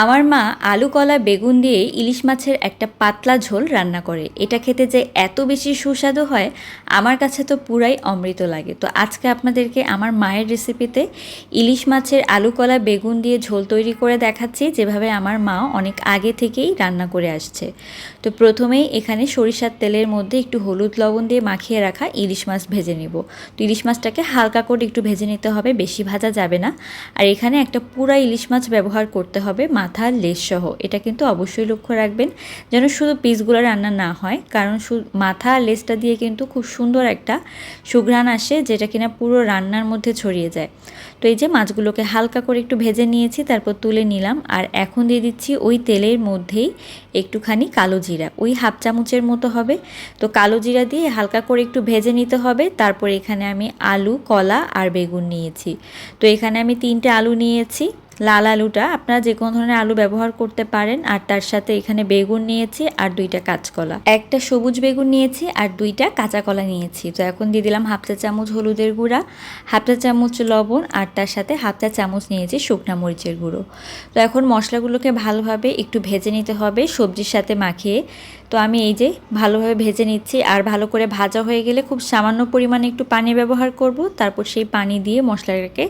আমার মা আলু, কলা, বেগুন দিয়ে ইলিশ মাছের একটা পাতলা ঝোল রান্না করে। এটা খেতে যে এত বেশি সুস্বাদু হয়, আমার কাছে তো পুরাই অমৃত লাগে। তো আজকে আপনাদেরকে আমার মায়ের রেসিপিতে ইলিশ মাছের আলু, কলা, বেগুন দিয়ে ঝোল তৈরি করে দেখাচ্ছি, যেভাবে আমার মা অনেক আগে থেকেই রান্না করে আসছে। তো প্রথমেই এখানে সরিষার তেলের মধ্যে একটু হলুদ লবণ দিয়ে মাখিয়ে রাখা ইলিশ মাছ ভেজে নিব। তো ইলিশ মাছটাকে হালকা করে একটু ভেজে নিতে হবে, বেশি ভাজা যাবে না। আর এখানে একটা পুরা ইলিশ মাছ ব্যবহার করতে হবে মাথা লেস সহ। এটা কিন্তু অবশ্যই লক্ষ্য রাখবেন যেন শুধু পিসগুলো রান্না না হয়, কারণ মাথা আর লেসটা দিয়ে কিন্তু খুব সুন্দর একটা সুঘ্রাণ আসে যেটা কিনা পুরো রান্নার মধ্যে ছড়িয়ে যায়। তো এই যে মাছগুলোকে হালকা করে একটু ভেজে নিয়েছি, তারপর তুলে নিলাম আর এখন দিয়ে দিচ্ছি ওই তেলের মধ্যেই একটুখানি কালো জিরা। ওই হাফ চামচের মতো হবে। তো কালো জিরা দিয়ে হালকা করে একটু ভেজে নিতে হবে। তারপর এখানে আমি আলু, কলা আর বেগুন নিয়েছি। তো এখানে আমি তিনটে আলু নিয়েছি। লাল আলুটা আপনারা যে কোনো ধরনের আলু ব্যবহার করতে পারেন, আর তার সাথে এখানে বেগুন নিয়েছি আর দুইটা কাঁচকলা। একটা সবুজ বেগুন নিয়েছি আর দুইটা কাঁচা কলা নিয়েছি। তো এখন দিয়ে দিলাম হাফ চা চামচ হলুদের গুঁড়া, হাফ চা চামচ লবণ, আর তার সাথে হাফ চা চামচ নিয়েছি শুকনা মরিচের গুঁড়ো। তো এখন মশলাগুলোকে ভালোভাবে একটু ভেজে নিতে হবে, সবজির সাথে মাখিয়ে তো আমি এই যে ভালোভাবে ভেজে নিচ্ছি আর ভালো করে ভাজা হয়ে গেলে খুব সামান্য পরিমাণে একটু পানি ব্যবহার করব। তারপর সেই পানি দিয়ে মশলাটাকে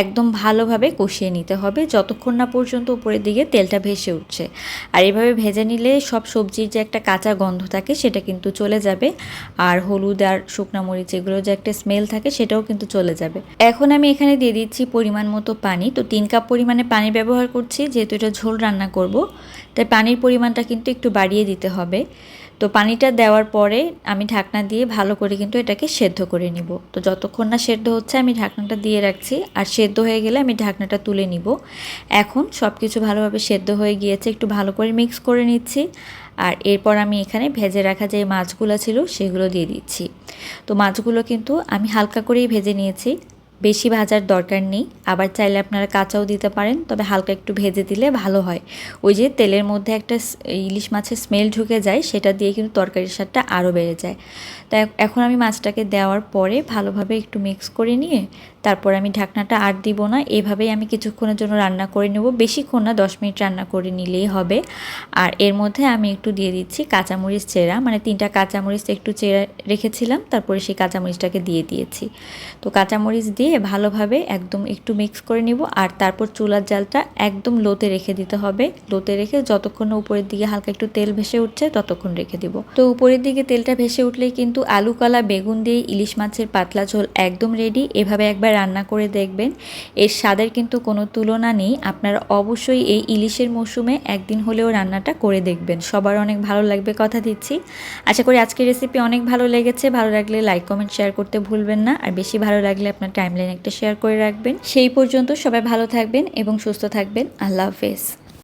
একদম ভালোভাবে কষিয়ে নিতে হবে। যতক্ষণ না পর্যন্ত উপরের দিকে তেলটা ভেসে উঠছে। আর এভাবে ভেজে নিলে সব সবজির যে একটা কাঁচা গন্ধ থাকে সেটা কিন্তু চলে যাবে। আর হলুদ আর শুকনা মরিচ এগুলো যে একটা স্মেল থাকে সেটাও কিন্তু চলে যাবে। এখন আমি এখানে দিয়ে দিচ্ছি পরিমাণ মতো পানি। তো তিন কাপ পরিমাণে পানি ব্যবহার করছি, যেহেতু এটা ঝোল রান্না করব। তাই পানির পরিমাণটা কিন্তু একটু বাড়িয়ে দিতে হবে। তো পানিটা দেওয়ার পরে আমি ঢাকনা দিয়ে ভালো করে কিন্তু এটাকে সেদ্ধ করে নিব। তো যতক্ষণ না সেদ্ধ হচ্ছে আমি ঢাকনাটা দিয়ে রাখছি। আর সেদ্ধ হয়ে গেলে আমি ঢাকনাটা তুলে নিব। এখন সব কিছু ভালোভাবে সেদ্ধ হয়ে গিয়েছে, একটু ভালো করে মিক্স করে নিচ্ছি। আর এরপর আমি এখানে ভেজে রাখা যে মাছগুলো ছিল সেগুলো দিয়ে দিচ্ছি। তো মাছগুলো কিন্তু আমি হালকা করেই ভেজে নিয়েছি। বেশি ভাজার দরকার নেই। আবার চাইলে আপনারা কাঁচাও দিতে পারেন, তবে হালকা একটু ভেজে দিলে ভালো হয়। ওই যে তেলের মধ্যে একটা ইলিশ মাছের স্মেল ঢুকে যায়, সেটা দিয়ে কিন্তু তরকারির স্বাদটা আরও বেড়ে যায়। তাই এখন আমি মাছটাকে দেওয়ার পরে ভালোভাবে একটু মিক্স করে নিয়ে, তারপর আমি ঢাকনাটা আর দিব না, এভাবেই আমি কিছুক্ষণের জন্য রান্না করে নেব। বেশিক্ষণ না, দশ মিনিট রান্না করে নিলেই হবে। আর এর মধ্যে আমি একটু দিয়ে দিচ্ছি কাঁচামরিচ চেরা মানে তিনটা কাঁচামরিচ একটু চেরা রেখেছিলাম, তারপরে সেই কাঁচামরিচটাকে দিয়ে দিয়েছি। তো কাঁচামরিচ দিয়ে ভালোভাবে একদম একটু মিক্স করে নিব। আর তারপর চুলার জালটা একদম লোতে রেখে দিতে হবে। লোতে রেখে যতক্ষণ উপরের দিকে হালকা একটু তেল ভেসে উঠছে, ততক্ষণ রেখে দিব। তো উপরের দিকে তেলটা ভেসে উঠলেই কিন্তু আলু, কলা, বেগুন দিয়ে ইলিশ মাছের পাতলা ঝোল একদম রেডি এভাবে একবার রান্না করে দেখবেন। এর স্বাদের কিন্তু কোনো তুলনা নেই। আপনারা অবশ্যই এই ইলিশের মৌসুমে একদিন হলেও রান্নাটা করে দেখবেন। সবার অনেক ভালো লাগবে কথা দিচ্ছি। আশা করি আজকের রেসিপি অনেক ভালো লেগেছে। ভালো লাগলে লাইক কমেন্ট শেয়ার করতে ভুলবেন না। আর বেশি ভালো লাগলে আপনার টাইমলাইন একটা শেয়ার করে রাখবেন। সেই পর্যন্ত সবাই ভালো থাকবেন এবং সুস্থ থাকবেন। আল্লাহ হাফেজ।